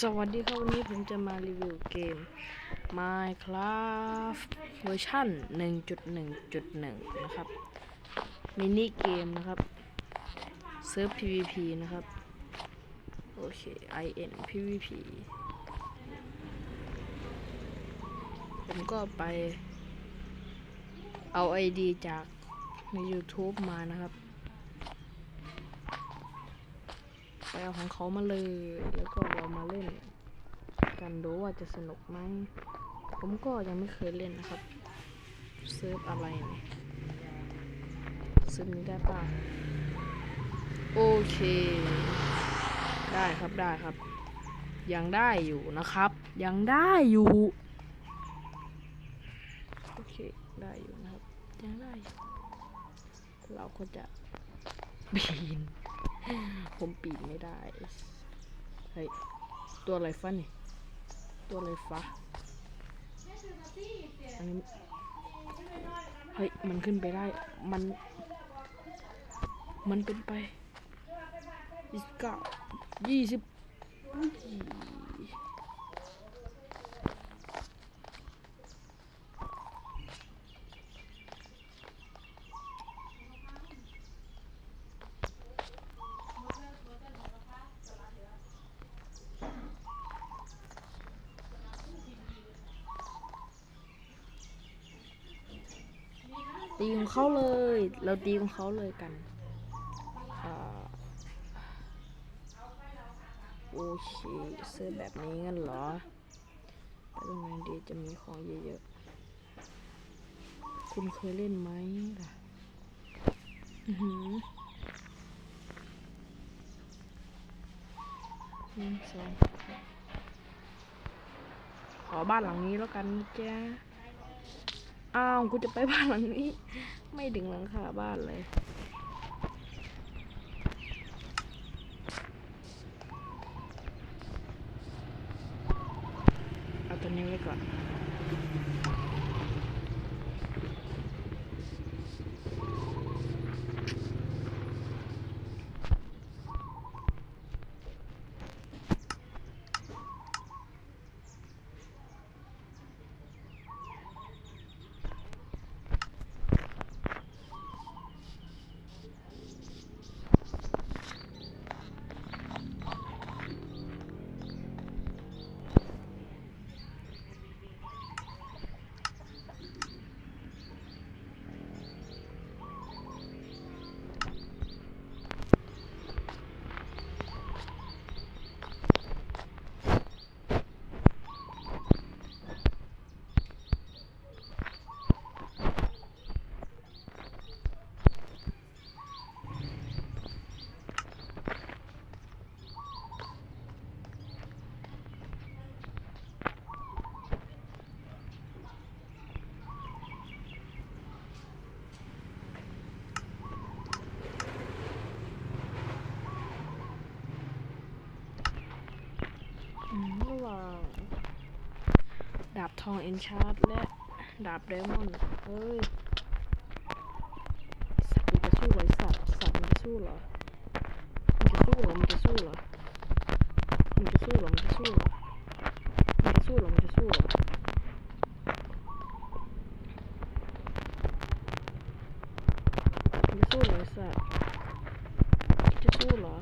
สวัสดีครับวันนี้ผมจะมารีวิวเกม Minecraft เวอร์ชัน1.1.1 นะครับ มินิเกมนะครับ เซิร์ฟ PVP นะครับ โอเค IN PVP ผมก็ไปเอา ID จากใน YouTube มานะครับ ไปเอาของเขามาเลย แล้วก็เรามาเล่น กันดูว่าจะสนุกไหม ผมก็ยังไม่เคยเล่นนะครับเซิร์ฟอะไรเนี่ยเซิร์ฟนี้ได้ป่ะโอเค ได้ครับได้ครับ ยังได้อยู่นะครับ ยังได้อยู่ โอเค ได้อยู่นะครับ ยังได้ เราก็จะปีน ผมปีนไม่ได้ เฮ้ย ตัวอะไรฟ้านี่ ตัวอะไรฟ้าอันนี้เฮ้ย มันขึ้นไปได้ มัน มันเป็นไปยี่สิบเก้ายี่สิบ เขาเลย เราตีของเขาเลยกันอโอเคเสื้อแบบนี้งั้นเหรอไปตรงไหนดีจะมีของเยอะๆ คุณเคยเล่นไหมล่ะ อือหือหนึ่งสองขอบ้านหลังนี้แล้วกันจ๊ะ อ้าว กูจะไปบ้านหลังนี้ ไม่ดึงหลังคาบ้านเลย ทองเอนชาร์ดและดาบเดมอนเฮ้ยสัตว์จะสู้หรอไอ้สัตว์สัตว์มันจะสู้เหรอมันจะสู้เหรอมันจะสู้เหรอมันจะสู้เหรอมันจะสู้เหรอมันจะสู้เหรอ มันจะสู้เหรอ มันจะสู้เหรอไอ้สัตว์คิดจะสู้เหรอ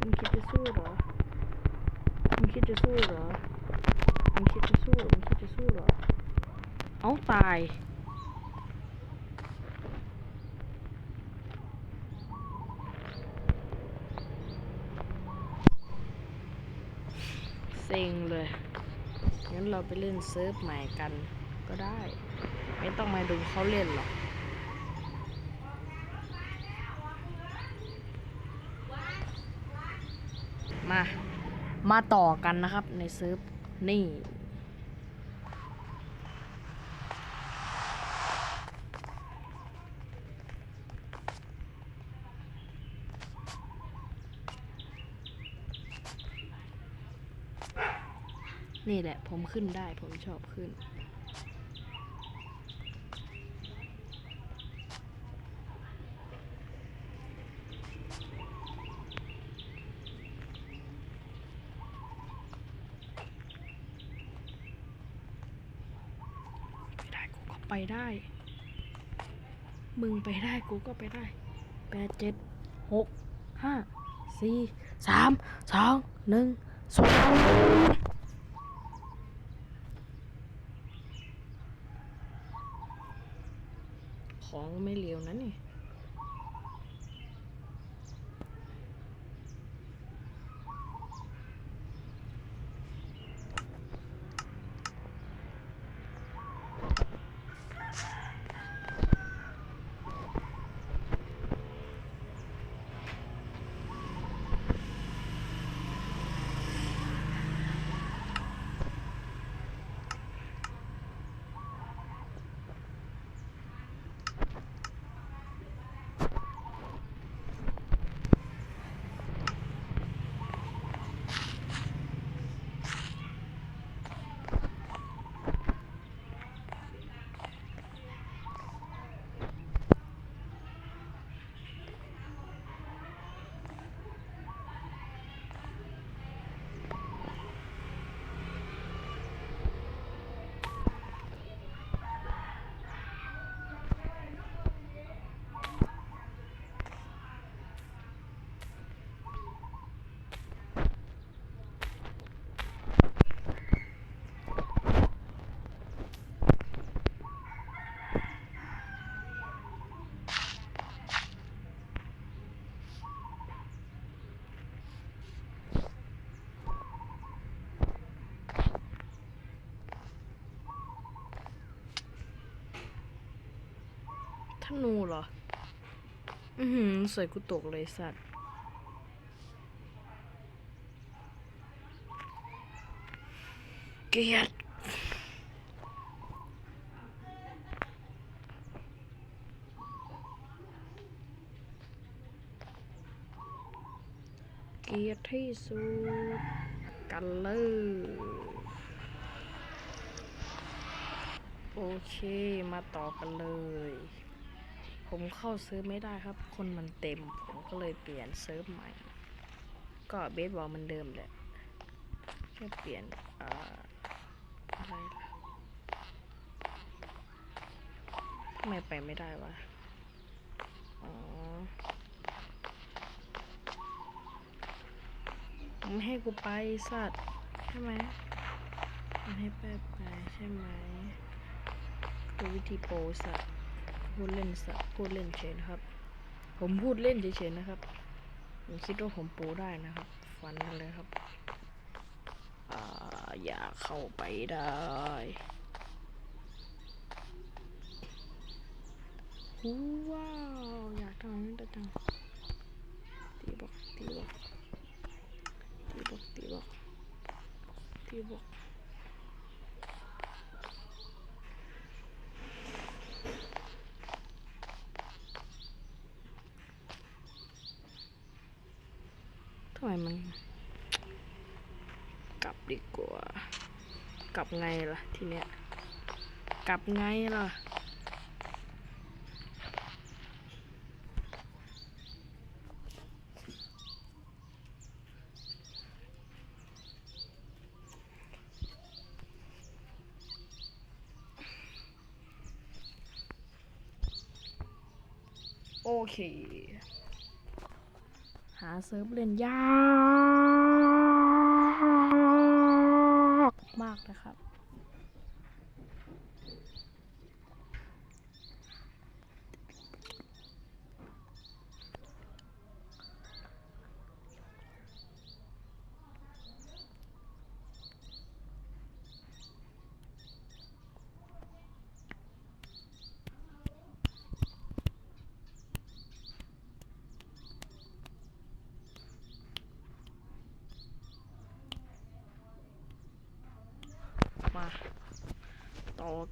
มึงคิดจะสู้เหรอ มึงคิดจะสู้เหรอ มึงคิดจะสู้เหรอ มึงคิดจะสู้เหรอ เอ้า ตาย เซ็งเลย งั้นเราไปเล่นเซิร์ฟใหม่กันก็ได้ ไม่ต้องมาดูเขาเล่นหรอกมา มาต่อกันนะครับในเซิร์ฟนี่ นี่แหละ ผมขึ้นได้ผมชอบขึ้น ไปได้กูก็ไปได้ มึงไปได้กูก็ไปได้แปดเจ็ดหกห้าสี่สามสองหนึ่งศูนย์ ของไม่เหลียวนะนี่ นูเหรอ อือหือสวยกูตกเลยสัตว์ เกียดเกียดที่สุดกันเลยโอเค มาต่อกันเลย ผมเข้าซิร์ฟไม่ได้ครับ คนมันเต็ม ผมก็เลยเปลี่ยนเซิร์ฟใหม่ ก็เบสบอลมันเดิมแหละแค่เปลี่ยนออะไรทำไมไปไม่ได้วะอ๋อไม่ให้กูไปสัตว์ใช่ไหมไม่ให้ไปไปใช่ไหมคือวิธีโปสัตว์ พูดเล่นสัตว์พูดเล่นเฉยนะครับ ผมพูดเล่นเฉยๆนะครับผมคิดว่าผมปูได้นะครับ ฟันกันเลยครับอ่าอย่าเข้าไปได้หูว้าวอยากทำนี่แต่จังตีบอกตีบอกตีบอกตีบอกตีบอก ไมมัน กลับดีกว่า กลับไงล่ะทีเนี้ย กลับไงล่ะโอเคาเซิร์ฟเล่นยาก มากนะครับ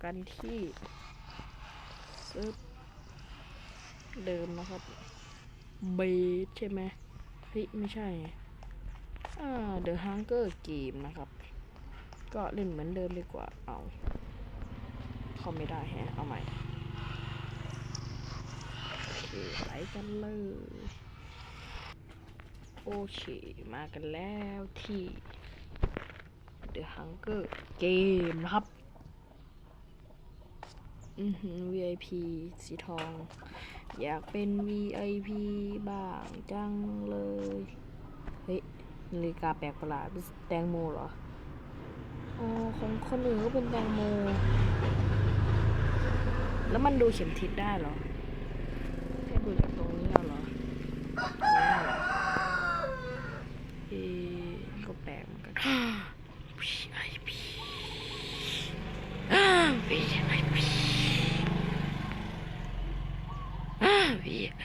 กันที่เซิร์ฟเดิมนะครับเบสใช่ไหมเฮ้ยไม่ใช่อ่า The Hunger Game นะครับ ก็เล่นเหมือนเดิมดีกว่าเอาเข้าไม่ได้แฮะเอาใหม่โอเคไปกันเลยโอเคมากันแล้วที่ The Hunger Game นะครับ อือหือ VIP สีทอง อยากเป็น VIP บ้างจังเลย เฮ้ยนาฬิกาแปลกประหลาดเป็นแตงโมเหรอ อ๋อ ของคนอื่นก็เป็นแตงโม แล้วมันดูเข็มทิศได้เหรอ แค่ดูจากตรงนี้เอาเหรอเอาเหรอเอก็แปลกเหมือนกัน VIP VIP VIP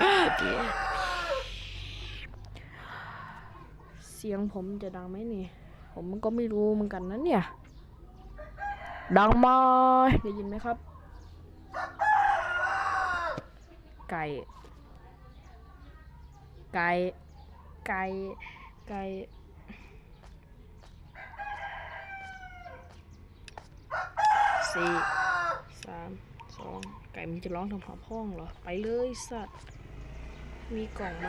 VIP เสียงผมจะดังไหมเนี่ยผมก็ไม่รู้เหมือนกันนะเนี่ย ดังไหมได้ยินไหมครับ ไก่ ไก่ ไก่ ไก่สี่สามสอง ไก่มันจะร้องทำหาพ้องเหรอ ไปเลยสัตว์ มีกล่องไหม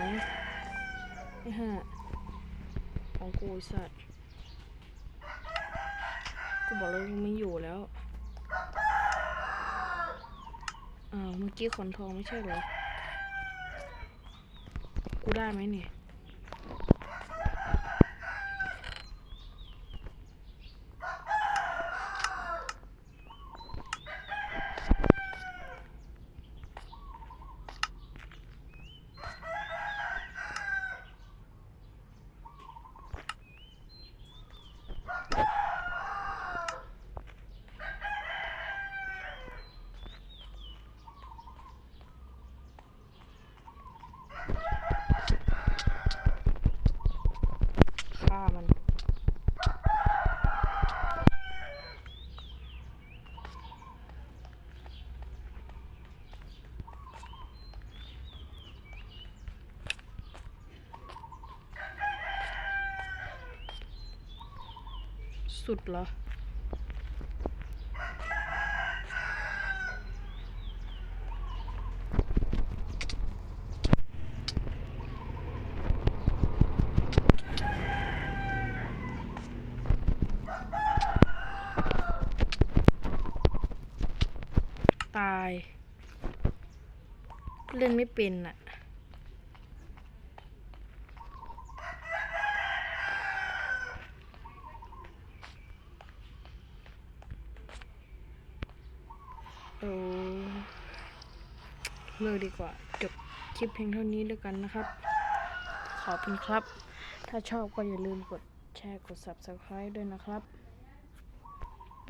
ไม่ฮะของกูสัตว์ กูบอกเลยกูไม่อยู่แล้วอ้าวเมื่อกี้ขนทองไม่ใช่เหรอ กูได้ไหมเนี่ย ฆ่ามัน สุดเหรอ ตาย เล่นไม่เป็นอะเออ เลิกดีกว่า จบคลิปเพียงเท่านี้แล้วกันนะครับ ขอบคุณครับ ถ้าชอบก็อย่าลืมกดแชร์กด Subscribe ด้วยนะครับ